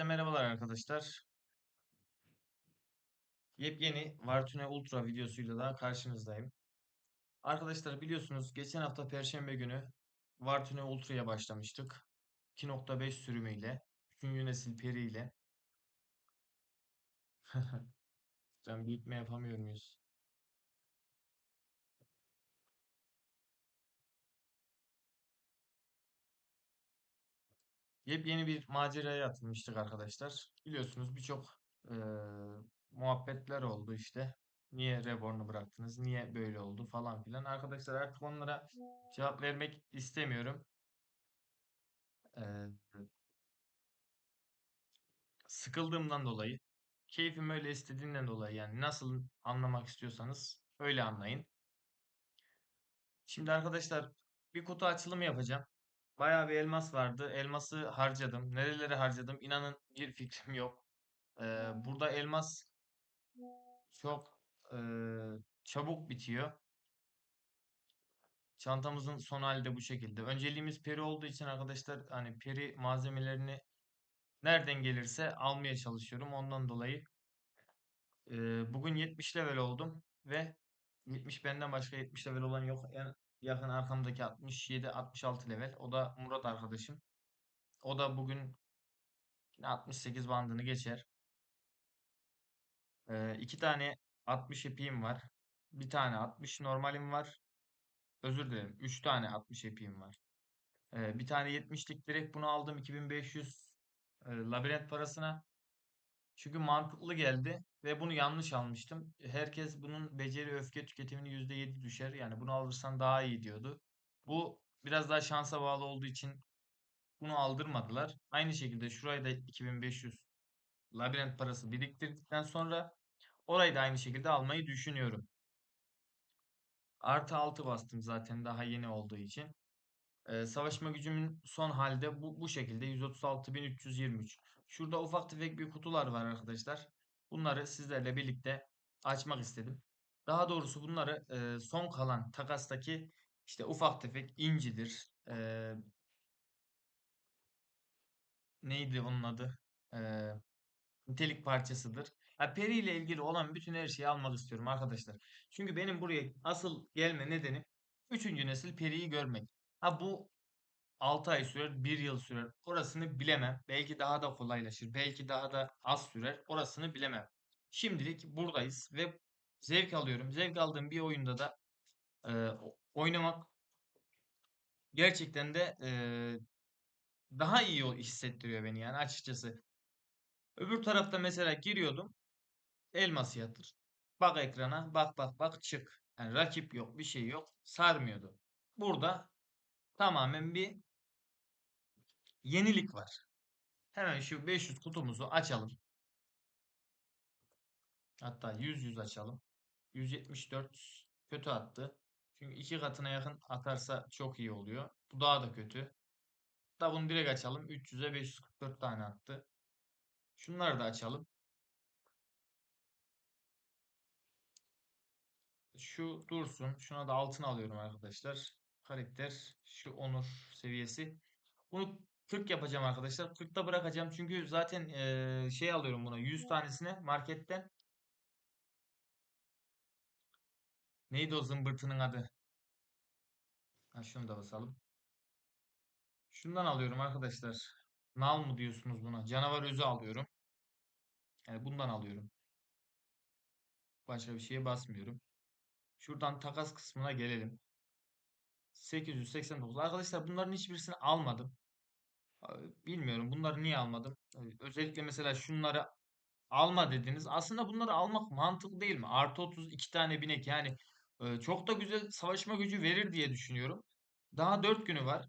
Herkese merhabalar arkadaşlar. Yepyeni Vartune Ultra videosuyla daha karşınızdayım. Arkadaşlar biliyorsunuz geçen hafta Perşembe günü Vartune Ultra'ya başlamıştık. 2.5 sürümüyle, 3. nesil peri ile. Ben büyütme yapamıyor muyuz? Yepyeni bir maceraya atılmıştık arkadaşlar. Biliyorsunuz birçok eee, muhabbetler oldu işte. Niye Reborn'u bıraktınız? Niye böyle oldu falan filan. Arkadaşlar artık onlara cevap vermek istemiyorum. Eee, sıkıldığımdan dolayı, keyfim öyle istediğinden dolayı yani nasıl anlamak istiyorsanız öyle anlayın. Şimdi arkadaşlar bir kutu açılımı yapacağım. Bayağı bir elmas vardı. Elması harcadım. Nerelere harcadım? İnanın bir fikrim yok. Eee, burada elmas çok eee, çabuk bitiyor. Çantamızın son hali de bu şekilde. Önceliğimiz peri olduğu için arkadaşlar hani peri malzemelerini nereden gelirse almaya çalışıyorum. Ondan dolayı eee, bugün 70 level oldum ve 70 benden başka 70 level olan yok. En yakın arkamdaki 67-66 level. O da Murat arkadaşım. O da bugün yine 68 bandını geçer. Eee iki tane 60 ipiğim var. Bir tane 60 normalim var. Özür dilerim. 3 tane 60 ipiğim var. Eee, bir tane 70'lik direkt bunu aldım 2500 e, labirent parasına. Çünkü mantıklı geldi ve bunu yanlış almıştım. Herkes bunun beceri öfke tüketimini %7 düşer. Yani bunu alırsan daha iyi diyordu. Bu biraz daha şansa bağlı olduğu için bunu aldırmadılar. Aynı şekilde şurayı da 2500 labirent parası biriktirdikten sonra orayı da aynı şekilde almayı düşünüyorum. Artı 6 bastım zaten daha yeni olduğu için. Ee, savaşma gücümün son halde bu, bu şekilde 136.323. Şurada ufak tefek bir kutular var arkadaşlar. Bunları sizlerle birlikte açmak istedim. Daha doğrusu bunları e, son kalan takastaki işte ufak tefek incidir. E, neydi onun adı? E, nitelik parçasıdır. Ha, peri ile ilgili olan bütün her şeyi almak istiyorum arkadaşlar. Çünkü benim buraya asıl gelme nedenim 3. nesil periyi görmek. Ha bu 6 ay sürer, bir yıl sürer. Orasını bilemem. Belki daha da kolaylaşır. Belki daha da az sürer. Orasını bilemem. Şimdilik buradayız ve zevk alıyorum. Zevk aldığım bir oyunda da e, oynamak gerçekten de e, daha iyi hissettiriyor beni yani açıkçası. Öbür tarafta mesela giriyordum. Elmas yatır. Bak ekrana, bak bak bak çık. Yani rakip yok, bir şey yok. Sarmıyordu. Burada tamamen bir yenilik var. Hemen şu 500 kutumuzu açalım. Hatta 100 100 açalım. 174 kötü attı. Çünkü iki katına yakın atarsa çok iyi oluyor. Bu daha da kötü. Da bunu direkt açalım. 300'e 544 tane attı. Şunları da açalım. Şu dursun. Şuna da altın alıyorum arkadaşlar. Karakter şu onur seviyesi. Bunu 40 yapacağım arkadaşlar. 40'ta bırakacağım. Çünkü zaten e, şey alıyorum buna 100 tanesine marketten. Neydi o zımbırtının adı? Ha, şunu da basalım. Şundan alıyorum arkadaşlar. Nal mı diyorsunuz buna? Canavar özü alıyorum. Yani bundan alıyorum. Başka bir şeye basmıyorum. Şuradan takas kısmına gelelim. 889. Arkadaşlar bunların hiçbirisini almadım. Bilmiyorum bunları niye almadım. Özellikle mesela şunları alma dediniz. Aslında bunları almak mantıklı değil mi? Artı 30 iki tane binek yani e, çok da güzel savaşma gücü verir diye düşünüyorum. Daha 4 günü var.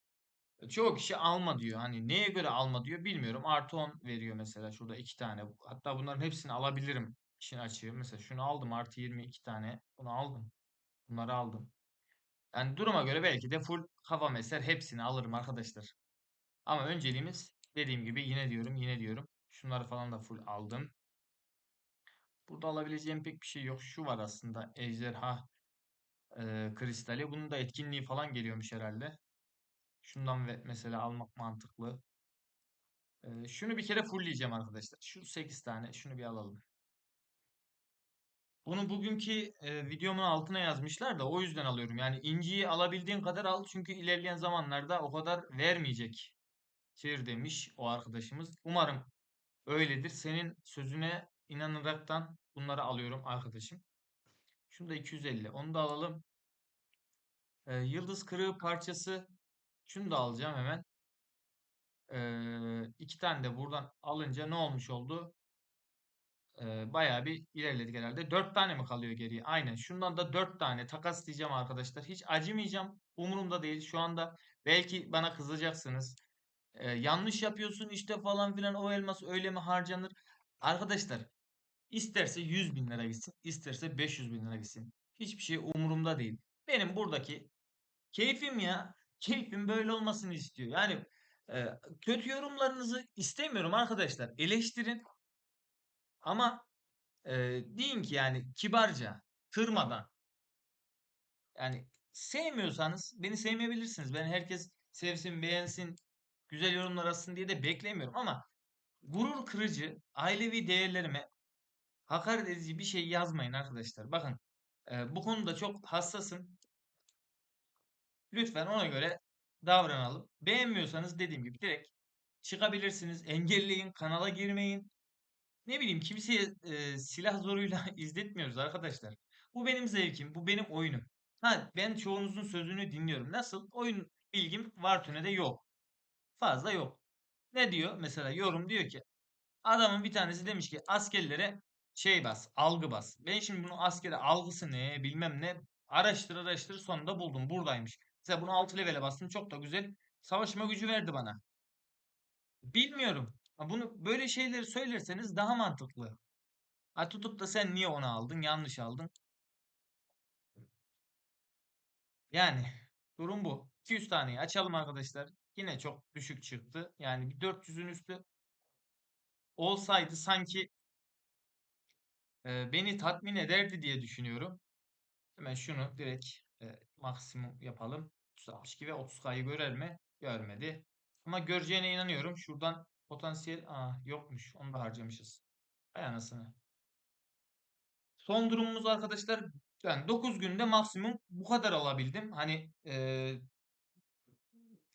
Çoğu kişi alma diyor. Hani neye göre alma diyor bilmiyorum. Artı 10 veriyor mesela şurada iki tane. Hatta bunların hepsini alabilirim. İşin açığı. Mesela şunu aldım artı 22 tane. Bunu aldım. Bunları aldım. Yani duruma göre belki de full kafam eser hepsini alırım arkadaşlar. Ama önceliğimiz dediğim gibi yine diyorum yine diyorum. Şunları falan da full aldım. Burada alabileceğim pek bir şey yok. Şu var aslında ejderha e, kristali. Bunun da etkinliği falan geliyormuş herhalde. Şundan ve mesela almak mantıklı. Ee, şunu bir kere fullleyeceğim arkadaşlar. Şu 8 tane. Şunu bir alalım. Bunu bugünkü e, videomun altına yazmışlar da o yüzden alıyorum. Yani inciyi alabildiğin kadar al çünkü ilerleyen zamanlarda o kadar vermeyecek. Çevir demiş o arkadaşımız. Umarım öyledir. Senin sözüne inanaraktan bunları alıyorum arkadaşım. Şunu da 250. Onu da alalım. Ee, yıldız kırığı parçası. Şunu da alacağım hemen. Ee, iki tane de buradan alınca ne olmuş oldu? Ee, bayağı bir ilerledik herhalde. Dört tane mi kalıyor geriye? Aynen. Şundan da dört tane takas diyeceğim arkadaşlar. Hiç acımayacağım. Umurumda değil. Şu anda belki bana kızacaksınız. Ee, yanlış yapıyorsun işte falan filan o elmas öyle mi harcanır? Arkadaşlar isterse 100 bin lira gitsin. isterse 500 bin lira gitsin. Hiçbir şey umurumda değil. Benim buradaki keyfim ya. Keyfim böyle olmasını istiyor. Yani e, kötü yorumlarınızı istemiyorum arkadaşlar. Eleştirin. Ama e, deyin ki yani kibarca, kırmadan. Yani sevmiyorsanız beni sevmeyebilirsiniz. Ben herkes sevsin, beğensin, güzel yorumlar atsın diye de beklemiyorum. Ama gurur kırıcı, ailevi değerlerime hakaret edici bir şey yazmayın arkadaşlar. Bakın e, bu konuda çok hassasım. Lütfen ona göre davranalım. Beğenmiyorsanız dediğim gibi direkt çıkabilirsiniz. Engelleyin, kanala girmeyin. Ne bileyim kimseye e, silah zoruyla izletmiyoruz arkadaşlar. Bu benim zevkim, bu benim oyunum. Ha ben çoğunuzun sözünü dinliyorum. Nasıl? Oyun bilgim Vartune'de yok. Fazla yok. Ne diyor? Mesela yorum diyor ki adamın bir tanesi demiş ki askerlere şey bas, algı bas. Ben şimdi bunun askere algısı ne, bilmem ne araştır araştır sonunda buldum. Buradaymış. Mesela bunu 6 levele bastım. Çok da güzel savaşma gücü verdi bana. Bilmiyorum. Bunu böyle şeyleri söylerseniz daha mantıklı. Ha tutup da sen niye onu aldın? Yanlış aldın. Yani durum bu. 200 taneyi açalım arkadaşlar. Yine çok düşük çıktı. Yani bir 400'ün üstü olsaydı sanki beni tatmin ederdi diye düşünüyorum. Hemen şunu direkt e, maksimum yapalım. 362 ve 30K'yı görer mi? Görmedi. Ama göreceğine inanıyorum. Şuradan potansiyel Aa, yokmuş. Onu da harcamışız. Hay anasını. Son durumumuz arkadaşlar ben 9 günde maksimum bu kadar alabildim. Hani e,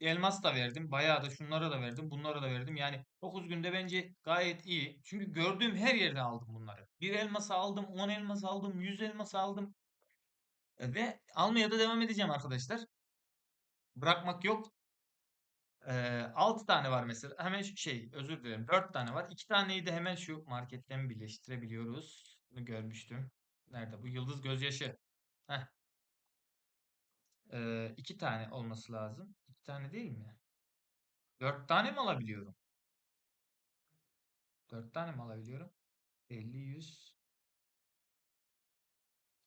elmas da verdim. Bayağı da şunlara da verdim. Bunlara da verdim. Yani 9 günde bence gayet iyi. Çünkü gördüğüm her yerde aldım bunları. Bir elmas aldım, 10 elmas aldım, 100 elmas aldım. Ve almaya da devam edeceğim arkadaşlar. Bırakmak yok. E, 6 tane var mesela. Hemen şey özür dilerim. 4 tane var. 2 taneyi de hemen şu marketten birleştirebiliyoruz. Bunu görmüştüm. Nerede bu? Yıldız gözyaşı. Heh. Ee, iki tane olması lazım. İki tane değil mi? Dört tane mi alabiliyorum? Dört tane mi alabiliyorum? 50, 100.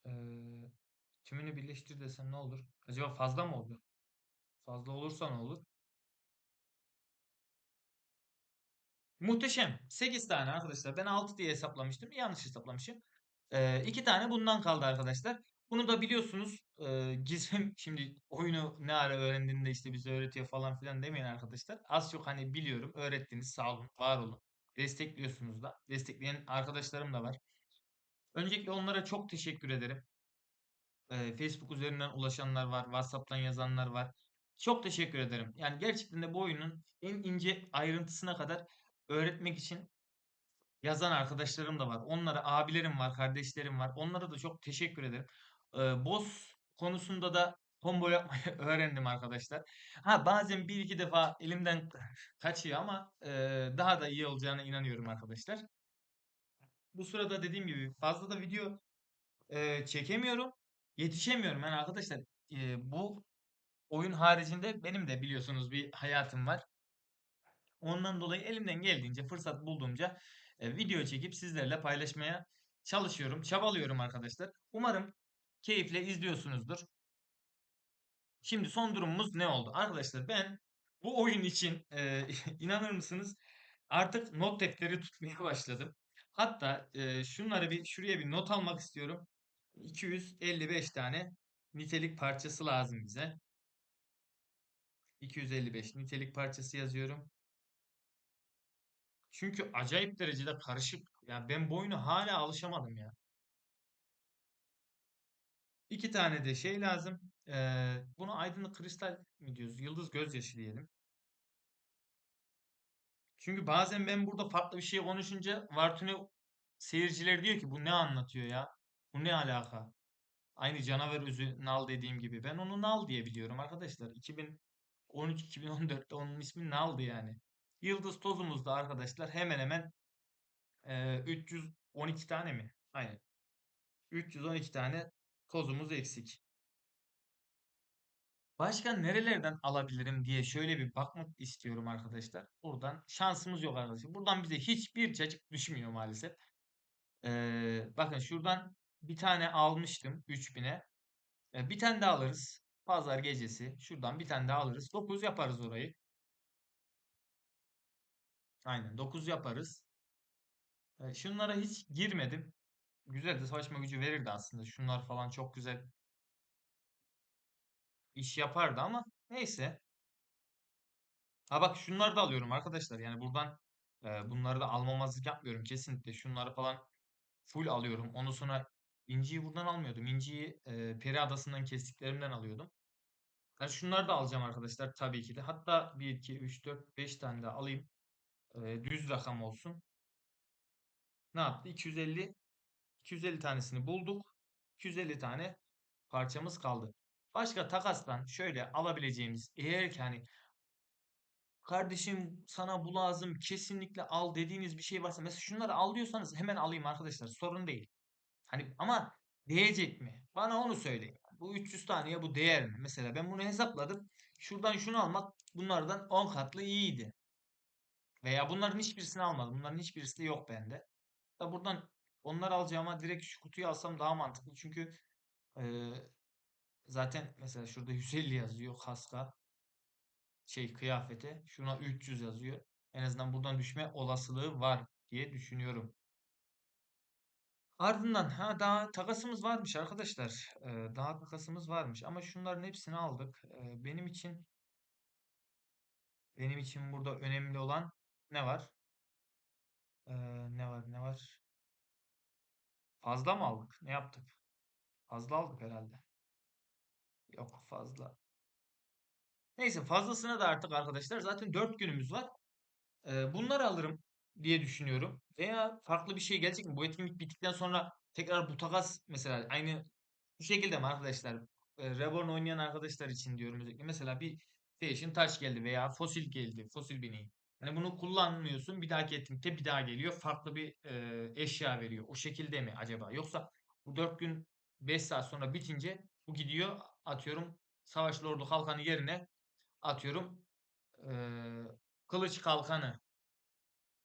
Ee, tümünü birleştir desem ne olur? Acaba fazla mı olur? Fazla olursa ne olur? Muhteşem. 8 tane arkadaşlar. Ben 6 diye hesaplamıştım. Yanlış hesaplamışım. Ee, iki tane bundan kaldı arkadaşlar. Bunu da biliyorsunuz. E, Gizem şimdi oyunu ne ara öğrendiğinde işte bize öğretiyor falan filan demeyin arkadaşlar. Az çok hani biliyorum. Öğrettiniz. Sağ olun. Var olun. Destekliyorsunuz da. Destekleyen arkadaşlarım da var. Öncelikle onlara çok teşekkür ederim. Ee, Facebook üzerinden ulaşanlar var. WhatsApp'tan yazanlar var. Çok teşekkür ederim. Yani gerçekten de bu oyunun en ince ayrıntısına kadar öğretmek için yazan arkadaşlarım da var. Onlara abilerim var, kardeşlerim var. Onlara da çok teşekkür ederim. Ee, boss konusunda da combo yapmayı öğrendim arkadaşlar. Ha bazen bir iki defa elimden kaçıyor ama e, daha da iyi olacağına inanıyorum arkadaşlar. Bu sırada dediğim gibi fazla da video e, çekemiyorum. Yetişemiyorum yani arkadaşlar. E, bu oyun haricinde benim de biliyorsunuz bir hayatım var. Ondan dolayı elimden geldiğince fırsat bulduğumca e, video çekip sizlerle paylaşmaya çalışıyorum, çabalıyorum arkadaşlar. Umarım keyifle izliyorsunuzdur. Şimdi son durumumuz ne oldu? Arkadaşlar ben bu oyun için e, inanır mısınız artık not defteri tutmaya başladım. Hatta e, şunları bir şuraya bir not almak istiyorum. 255 tane nitelik parçası lazım bize. 255 nitelik parçası yazıyorum. Çünkü acayip derecede karışık. Ya ben bu oyuna hala alışamadım ya. İki tane de şey lazım. Ee, bunu aydınlık kristal mi diyoruz? Yıldız gözyaşı diyelim. Çünkü bazen ben burada farklı bir şey konuşunca Vartune seyirciler diyor ki bu ne anlatıyor ya? Bu ne alaka? Aynı canavar özü Nal dediğim gibi. Ben onu Nal diye biliyorum arkadaşlar. 2013-2014'te onun ismi Nal'dı yani. Yıldız tozumuzda arkadaşlar hemen hemen e, 312 tane mi? Aynen. 312 tane tozumuz eksik. Başka nerelerden alabilirim diye şöyle bir bakmak istiyorum arkadaşlar. Buradan şansımız yok arkadaşlar. Buradan bize hiçbir cacık düşmüyor maalesef. Ee, bakın şuradan bir tane almıştım 3000'e. Ee, bir tane daha alırız. Pazar gecesi. Şuradan bir tane daha alırız. 9 yaparız orayı. Aynen 9 yaparız. Şunlara hiç girmedim. Güzel de savaşma gücü verirdi aslında. Şunlar falan çok güzel iş yapardı ama neyse. Ha bak şunları da alıyorum arkadaşlar. Yani buradan e, bunları da almamazlık yapmıyorum kesinlikle. Şunları falan full alıyorum. Ondan sonra inciyi buradan almıyordum. İnciyi e, Peri Adası'ndan kestiklerimden alıyordum. Yani şunları da alacağım arkadaşlar tabii ki de. Hatta 1, 2, 3, 4, 5 tane de alayım. E, düz rakam olsun. Ne yaptı? 250 250 tanesini bulduk. 250 tane parçamız kaldı. Başka takastan şöyle alabileceğimiz eğer ki hani Kardeşim sana bu lazım kesinlikle al dediğiniz bir şey varsa mesela şunları al diyorsanız hemen alayım arkadaşlar sorun değil. Hani ama değecek mi? Bana onu söyleyin. Bu 300 taneye bu değer mi? Mesela ben bunu hesapladım. Şuradan şunu almak bunlardan 10 katlı iyiydi. Veya bunların hiçbirisini almadım. Bunların hiçbirisi de yok bende. Da buradan onları alacağıma direkt şu kutuyu alsam daha mantıklı. Çünkü eee, zaten mesela şurada 150 yazıyor kaska şey kıyafete. Şuna 300 yazıyor. En azından buradan düşme olasılığı var diye düşünüyorum. Ardından ha daha takasımız varmış arkadaşlar. Ee, daha takasımız varmış ama şunların hepsini aldık. Ee, benim için benim için burada önemli olan ne var? Ee, ne var ne var? Fazla mı aldık? Ne yaptık? Fazla aldık herhalde. Yok fazla. Neyse fazlasına da artık arkadaşlar zaten 4 günümüz var. Ee, bunları alırım diye düşünüyorum. Veya farklı bir şey gelecek mi? Bu etkinlik bittikten sonra tekrar bu takas mesela aynı bu şekilde mi arkadaşlar? Reborn oynayan arkadaşlar için diyorum özellikle. Mesela bir Fashion taş geldi veya fosil geldi. Fosil bineği. Hani bunu kullanmıyorsun. Bir dahaki etkinlikte bir daha geliyor. Farklı bir e, eşya veriyor. O şekilde mi acaba? Yoksa bu 4 gün 5 saat sonra bitince bu gidiyor atıyorum Savaş Lordu Kalkanı yerine atıyorum e, Kılıç Kalkanı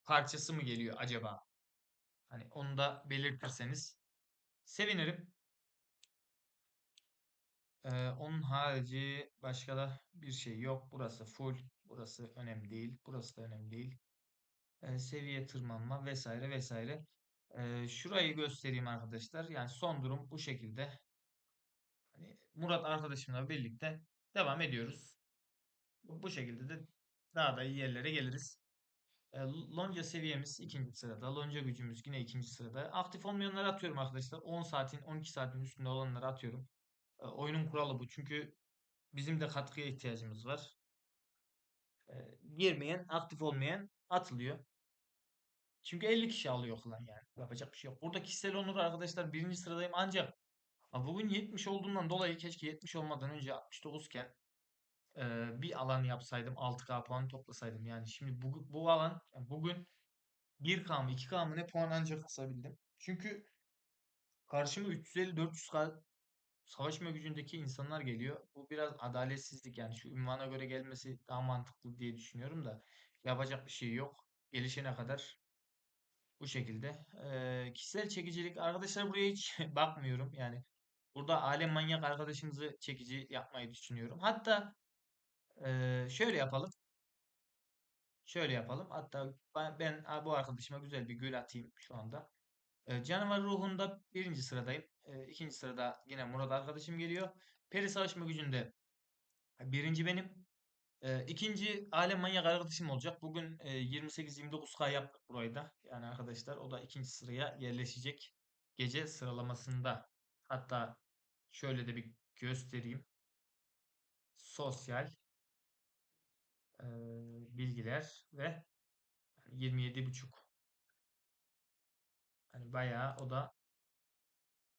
parçası mı geliyor acaba? Hani onu da belirtirseniz sevinirim. Ee, onun harici başka da bir şey yok. Burası full. Burası önemli değil. Burası da önemli değil. Ee, seviye tırmanma vesaire vesaire. Ee, şurayı göstereyim arkadaşlar. Yani son durum bu şekilde. Hani Murat arkadaşımla birlikte devam ediyoruz. Bu şekilde de daha da iyi yerlere geliriz. E, Lonca seviyemiz ikinci sırada. Lonca gücümüz yine ikinci sırada. Aktif olmayanları atıyorum arkadaşlar. 10 saatin 12 saatin üstünde olanları atıyorum. E, oyunun kuralı bu. Çünkü bizim de katkıya ihtiyacımız var. E, girmeyen, aktif olmayan atılıyor. Çünkü 50 kişi alıyor falan yani. Yapacak bir şey yok. Burada kişisel onur arkadaşlar birinci sıradayım ancak bugün 70 olduğundan dolayı keşke 70 olmadan önce 69 iken e, bir alan yapsaydım 6K puan toplasaydım. Yani şimdi bu, bu alan yani bugün 1K mı 2K mı ne puan ancak kasabildim. Çünkü karşıma 350-400K savaşma gücündeki insanlar geliyor. Bu biraz adaletsizlik yani şu ünvana göre gelmesi daha mantıklı diye düşünüyorum da yapacak bir şey yok. Gelişene kadar bu şekilde. Ee, kişisel çekicilik arkadaşlar buraya hiç bakmıyorum yani. Burada alem manyak arkadaşımızı çekici yapmayı düşünüyorum. Hatta e, şöyle yapalım. Şöyle yapalım. Hatta ben, ben bu arkadaşıma güzel bir gül atayım şu anda. E, canavar ruhunda birinci sıradayım. E, ikinci sırada yine Murat arkadaşım geliyor. Peri savaşma gücünde birinci benim. Ee, ikinci alem manyak arkadaşım olacak. Bugün e, 28-29K yaptık burayı da. Yani arkadaşlar o da ikinci sıraya yerleşecek. Gece sıralamasında. Hatta şöyle de bir göstereyim. Sosyal e, bilgiler ve 27,5. Hani bayağı o da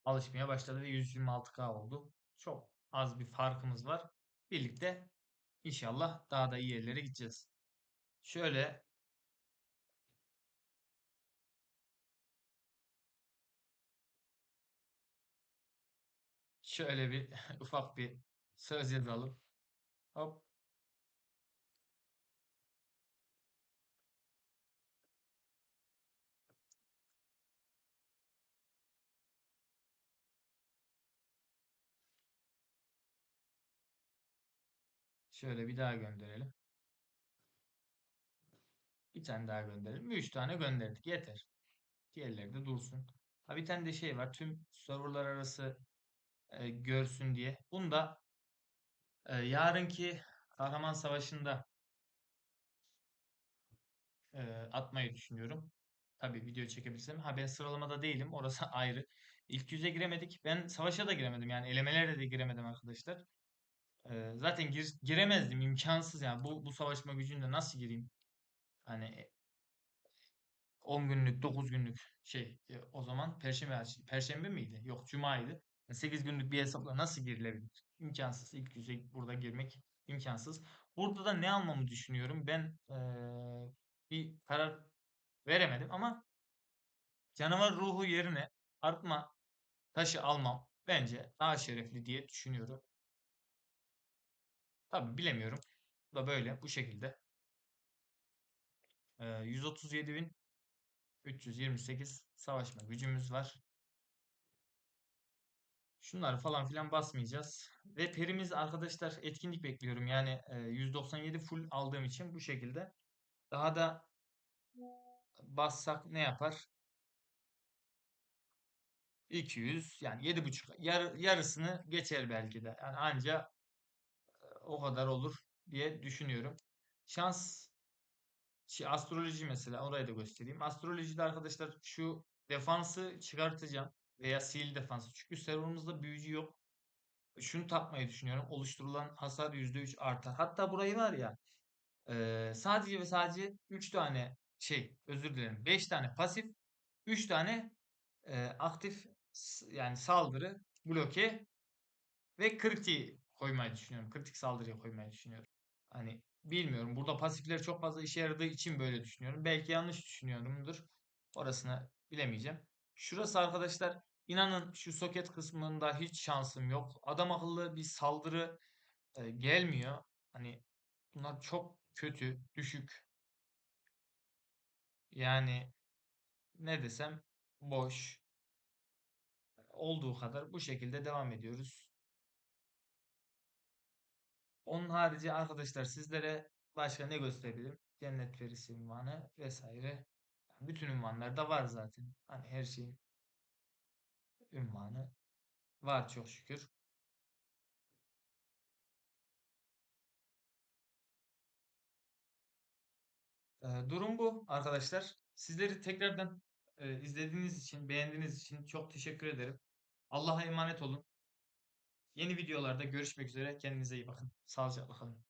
alışmaya başladı ve 126K oldu. Çok az bir farkımız var. Birlikte inşallah daha da iyi yerlere gideceğiz. Şöyle şöyle bir ufak bir söz yazalım. Hop şöyle bir daha gönderelim. Bir tane daha gönderelim. Üç tane gönderdik. Yeter. Diğerleri de dursun. Ha bir tane de şey var. Tüm serverlar arası e, görsün diye. Bunu da e, yarınki Kahraman Savaşı'nda e, atmayı düşünüyorum. Tabii video çekebilirsem. Ha ben sıralamada değilim. Orası ayrı. İlk yüze giremedik. Ben savaşa da giremedim. Yani elemelere de giremedim arkadaşlar. E, zaten gir, giremezdim. imkansız yani. Bu, bu savaşma gücünde nasıl gireyim? Hani 10 günlük, 9 günlük şey e, o zaman Perşembe Perşembe miydi? Yok Cuma'ydı. 8 günlük bir hesapla nasıl girilebilir? İmkansız. İlk yüze burada girmek imkansız. Burada da ne almamı düşünüyorum? Ben eee, bir karar veremedim ama canavar ruhu yerine artma taşı almam bence daha şerefli diye düşünüyorum. Tabii bilemiyorum. Bu da böyle bu şekilde. Eee 137.328 savaşma gücümüz var. Şunları falan filan basmayacağız. Ve perimiz arkadaşlar etkinlik bekliyorum. Yani e, 197 full aldığım için bu şekilde. Daha da bassak ne yapar? 200 yani 7.5 yar, yarısını geçer belki de. Yani anca e, o kadar olur diye düşünüyorum. Şans şey, astroloji mesela orayı da göstereyim. Astrolojide arkadaşlar şu defansı çıkartacağım veya sil defansı. Çünkü serverımızda büyücü yok. Şunu tapmayı düşünüyorum. Oluşturulan hasar %3 artar. Hatta burayı var ya sadece ve sadece 3 tane şey özür dilerim 5 tane pasif 3 tane aktif yani saldırı bloke ve kritik koymayı düşünüyorum. Kritik saldırıya koymayı düşünüyorum. Hani bilmiyorum. Burada pasifler çok fazla işe yaradığı için böyle düşünüyorum. Belki yanlış düşünüyorumdur. Orasını bilemeyeceğim. Şurası arkadaşlar inanın şu soket kısmında hiç şansım yok. Adam akıllı bir saldırı e, gelmiyor. Hani bunlar çok kötü, düşük. Yani ne desem boş. Olduğu kadar bu şekilde devam ediyoruz. Onun harici arkadaşlar sizlere başka ne gösterebilirim? Cennet perisi ünvanı vesaire. Bütün ünvanlar da var zaten. Hani her şeyin ünvanı var çok şükür. Durum bu arkadaşlar. Sizleri tekrardan e, izlediğiniz için, beğendiğiniz için çok teşekkür ederim. Allah'a emanet olun. Yeni videolarda görüşmek üzere. Kendinize iyi bakın. Sağlıcakla kalın.